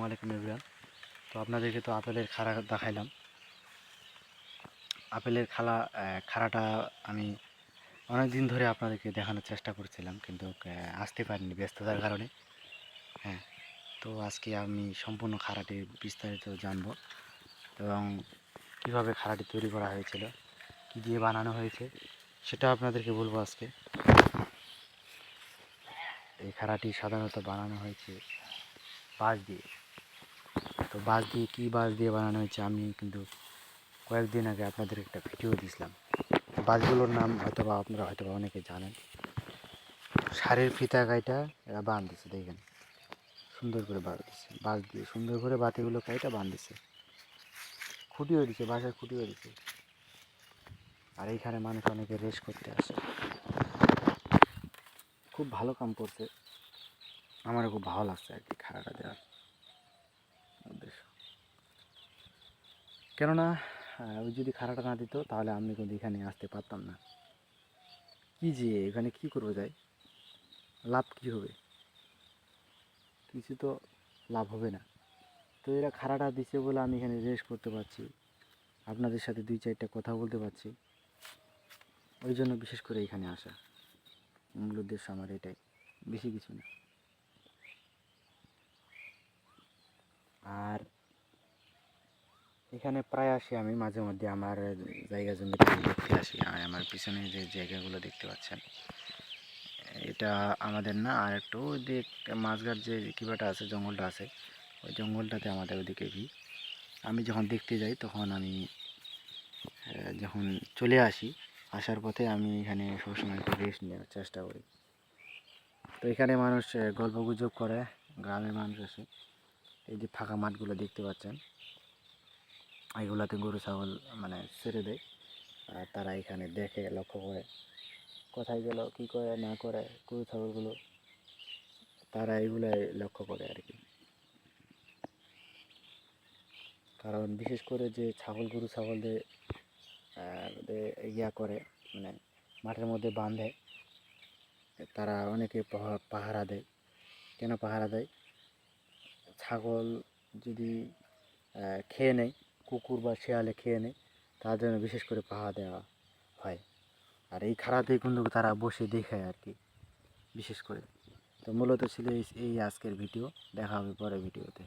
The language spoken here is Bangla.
আসসালামু আলাইকুম এভরিওয়ান। তো আপনাদেরকে তো আপেলের খাড়া দেখাইলাম। আপেলের খালা খাড়াটা আমি অনেক দিন ধরে আপনাদেরকে দেখানোর চেষ্টা করছিলাম, কিন্তু আসতে পারিনি ব্যস্ততার কারণে। হ্যাঁ তো আজকে আমি সম্পূর্ণ খাড়াটি বিস্তারিত জানব এবং কীভাবে খাড়াটি তৈরি করা হয়েছিল, কী দিয়ে বানানো হয়েছে, সেটা আপনাদেরকে বলব আজকে। এই খাড়াটি সাধারণত বানানো হয়েছে বাঁশ দিয়ে। তো বাঁশ দিয়ে কী বাঁশ দিয়ে বানানো হয়েছে আমি কিন্তু কয়েকদিন আগে আপনাদের একটা ভিডিও দিয়েছিলাম। বাঁশগুলোর নাম হয়তো বা আপনারা হয়তো বা অনেকে জানেন। সারের ফিতা গাইটা এরা বাঁধ দিছে, দেখেন। সুন্দর করে বাঁধ দিছে। বাঁশ দিয়ে সুন্দর করে বাতিগুলো কাইটা বাঁধ দিছে। খুঁটিও দিছে বাসায় খুঁটিও দিছে। আর এইখানে মানুষ অনেকে রেস করতে আসে। খুব ভালো কাম করছে। আমারও খুব ভালো লাগছে আর কি খাড়াটা দেওয়ার। উদ্দেশ্য। কেননা ওই যদি খাড়াটা না দিত, তাহলে আমি কিন্তু এখানে আসতে পারতাম না। কি যে, এখানে কি করব যাই? লাভ কি হবে? কিছু তো লাভ হবে না। তো এরা খাড়াটা দিছে বলে আমি এখানে রেস্ট করতে পারছি। আপনাদের সাথে দুই চারটা কথা বলতে পারছি। ওই জন্য বিশেষ করে এখানে আসা। মূল উদ্দেশ্য আমার এটাই, বেশি কিছু না আর এখানে প্রায় আসি আমি মাঝে মধ্যে আমার জায়গা আমি দেখতে আসি। আর আমার পিছনে যে জায়গাগুলো দেখতে পাচ্ছেন, এটা আমাদের না আর একটু ওই দিক মাছঘাট যে কিবাটা আছে, জঙ্গলটা আছে, ওই জঙ্গলটাতে আমাদের ওইদিকে ভি আমি যখন দেখতে যাই তখন আমি যখন চলে আসি, আসার পথে আমি এখানে সবসময় একটু রেস্ট নেওয়ার চেষ্টা করি। তো এখানে মানুষ গল্প গুজব করে, গ্রামের মানুষ আছে এই যে ফাঁকা মাঠগুলো দেখতে পাচ্ছেন এগুলাতে গরু, ছাগল মানে ছেড়ে দেয়। আর তারা এখানে দেখে, লক্ষ্য করে। কোথায় গেল, কী করে, না করে, গরু, ছাগলগুলো, তারা এগুলাই লক্ষ্য করে আর কি। কারণ বিশেষ করে যে ছাগল, গরু, ছাগলদের ইয়া করে মানে মাঠের মধ্যে বাঁধে, তারা অনেকে পাহারা দেয়। কেন পাহারা দেয়? ছাগল যদি খেয়ে নেয় কুকুর বা শেয়ালে খেয়ে নেয়, তার জন্য বিশেষ করে পাহা দেওয়া হয়। আর এই খাড়াতেই কিন্তু তারা বসে দেখায় আর কি, বিশেষ করে। তো মূলত ছিল এই এই আজকের ভিডিও, দেখা হবে পরের ভিডিওতে।